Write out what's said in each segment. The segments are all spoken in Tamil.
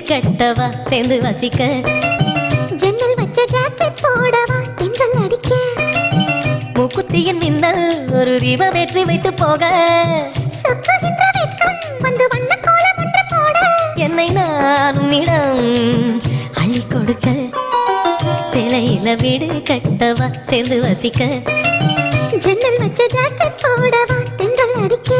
கட்டவா சேர்ந்து வசிக்க. ஜன்னல் வச்ச ஜாக்கெட் போடவா தென்றல் அடிக்க. மூக்குத்தியின் மின்னல் ஒரு தீபம் ஏற்றி வைத்து போக. வந்து வண்ண கோலம் ஒன்று போட. என்னை நான் உன்னிடம் அள்ளி கொடுக்க. சிலையில வீடு கட்டவா சேர்ந்து வசிக்க. ஜன்னல் வச்ச ஜாக்கெட் போடவா தென்றல் அடிக்க.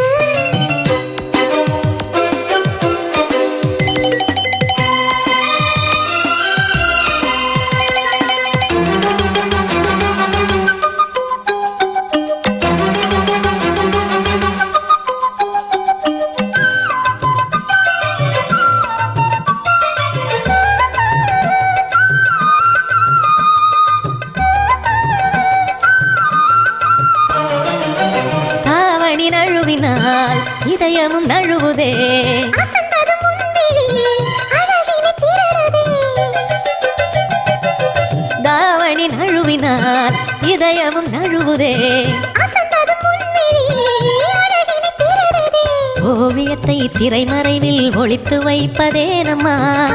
இதயமும் நழுவுதே. தாவணி நழுவினால் இதயமும் நழுவுதே. ஓவியத்தை திரைமறைவில் ஒளித்து வைப்பதே நம்மா.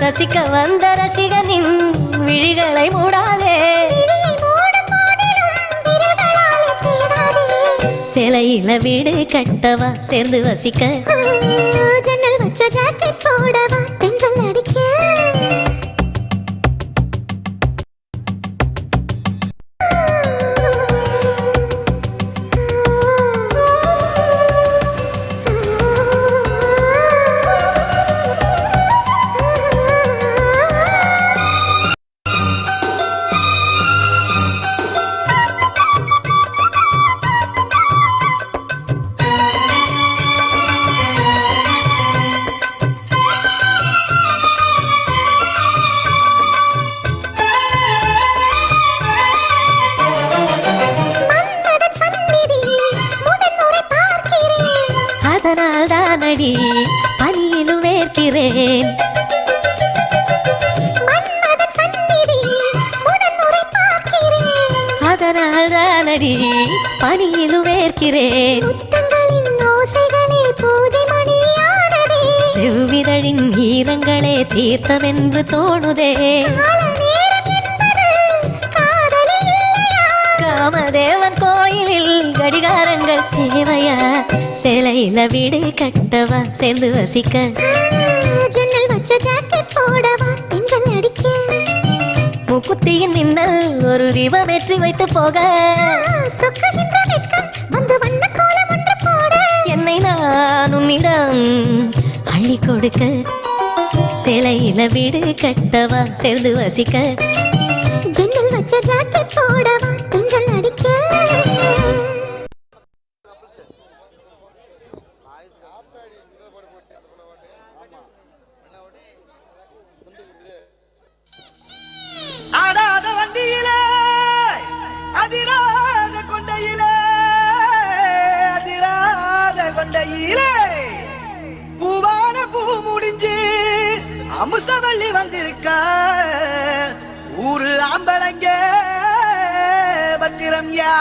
ரசிக்க வந்த ரசிகனின் சிலையில வீடு கட்டவா? சேர்ந்து வசிக்க. ஜன்னல் வச்ச ஜாக்கெட் போடவா? அதனால் தானடி பனியிலும் வேர்க்கிறேன். அதனால் தானடி பனியிலும் வேர்க்கிறேன். செவ்விதழின் ஈரங்களே தீர்த்தமென்று தோணுதே. காமதேவன் கோயிலில் கடிகாரங்கள் தேவையா சிலையில வீடு கட்டவா? சேர்ந்து வசிக்க. ஜன்னல் வச்ச ஜாக்கெட் போடவா? தென்றல் அடிக்க முக்குத்தியின் மின்னல் ஒரு தீபம் ஏற்றி வைத்து போக. சொக்குகின்ற வெட்கம் வந்து வண்ண கோலம் ஒன்று போட. என்னை நான் உன்னிடம் அள்ளி கொடுக்க. சிலையில வீடு கட்டவா? சேர்ந்து வசிக்க. ஜன்னல் வச்ச ஜாக்கெட் போடவா? தேடி வந்திருக்க. ஊரு ஆம்பளைங்க பத்திரம் யா?